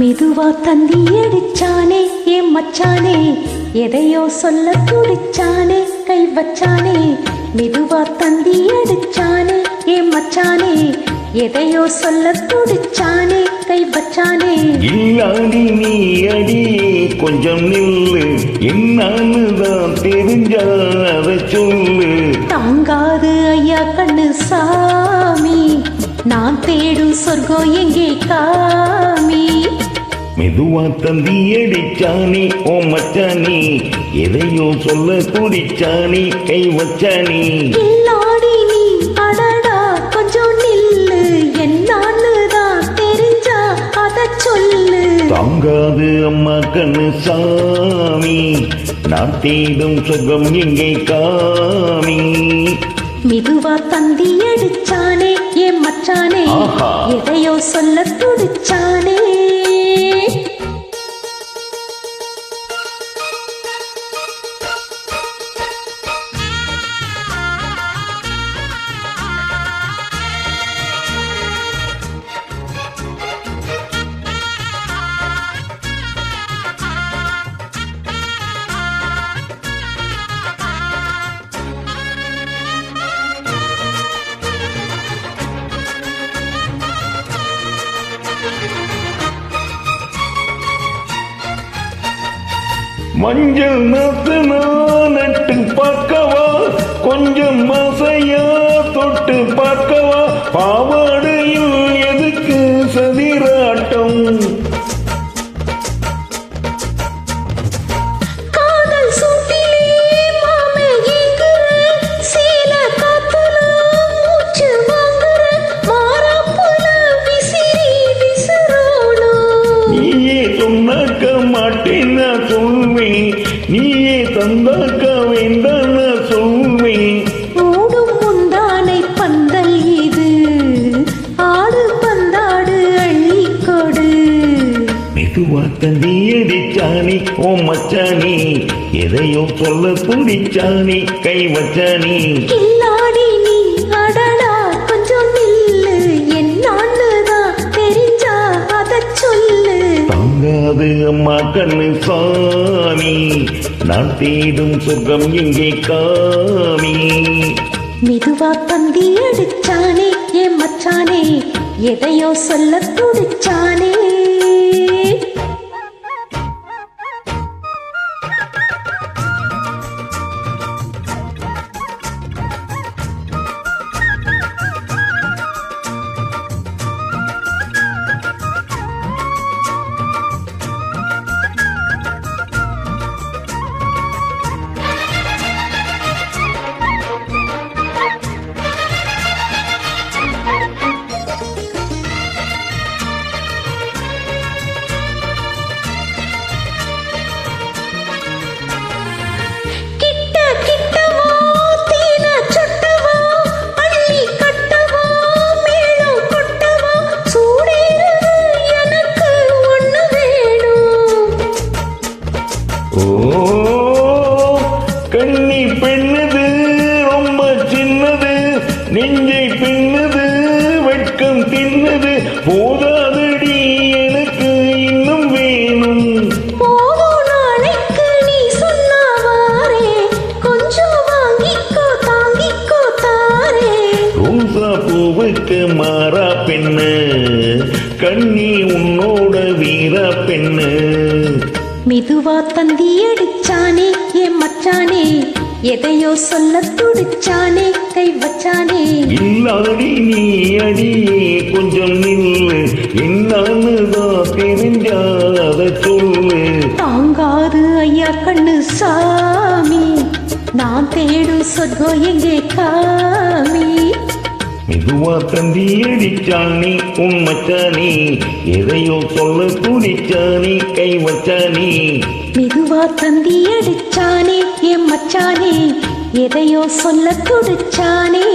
மெதுவா தந்தி அடிச்சானே ஏன் மச்சானே எதையோ சொல்ல துடிச்சானே கை வச்சானே. மெதுவா தந்தி அடிச்சானே ஏன் மச்சானே எதையோ சொல்ல துடிச்சானே கை வச்சானே. இல்லாடி நீ அடி கொஞ்சம் நில்லு என்னான்னு தான் தெரிஞ்சா அதை சொல்லு. தாங்காது ஐயா கண்ணு சாமி நான் தேடும் சொர்க்கம் எங்கே காமி? மெதுவா தந்தி அடிச்சானே ஓ மச்சானே எதையோ சொல்ல துடிச்சானே கை வச்சானே. தாங்காது அம்மா கண்ணு சாமி நான் தேடும் சுகம் எங்கே காமி. மெதுவா தந்தி அடிச்சானே ஏன் மச்சானே. எதையோ சொல்ல துடிச்சானே மஞ்சள் நாத்து நட்டு பார்க்கவா? கொஞ்சம் மசையா தொட்டு பார்க்கவா? பாவாடு நீயே தந்தாக்க வேண்டாம் சொல்வேன் ஓடும் முந்தானை பந்தல் இது. ஆடு பந்தாடு அள்ளி கொடு மெதுவா தந்தி அடிச்சானே ஓ மச்சானே எதையோ சொல்ல துடிச்சானே கை வச்சானே. கில்லாடி நீ அது அம்மா கண்ணு சாமி நான் தேடும் சுகம் எங்கே காமி. மெதுவா பந்தி அடிச்சானே ஏ மச்சானே எதையோ சொல்ல துடிச்சானே. ஓ கண்ணி பெண்ணுது ரொம்ப சின்னது நெஞ்சை பின்னுது வெட்கம் தின்னுது. போதாதடி எனக்கு இன்னும் வேணும். பூவுக்கு மாறா பெண்ணு கண்ணி உன்னோட வீரா பெண்ணு. மெதுவா தந்தி அடிச்சானே என் மச்சானே எதையோ சொல்ல துடிச்சானே கை வச்சானே. இல்லாடி நீ அடியே கொஞ்சம் நில்லு. என்னான்னு தான் தெரிஞ்சாத சொல்லு. தாங்காது ஐயா கண்ணு சாமி நான் தேடும் சொர்க்கம் எங்கே காமி? மெதுவா தந்தி அடிச்சானே உன் எதையோ சொல்ல துடிச்சானே கை வச்சானே மெதுவா தந்தி அடிச்சானே என் மச்சானே எதையோ சொல்ல துடிச்சானே.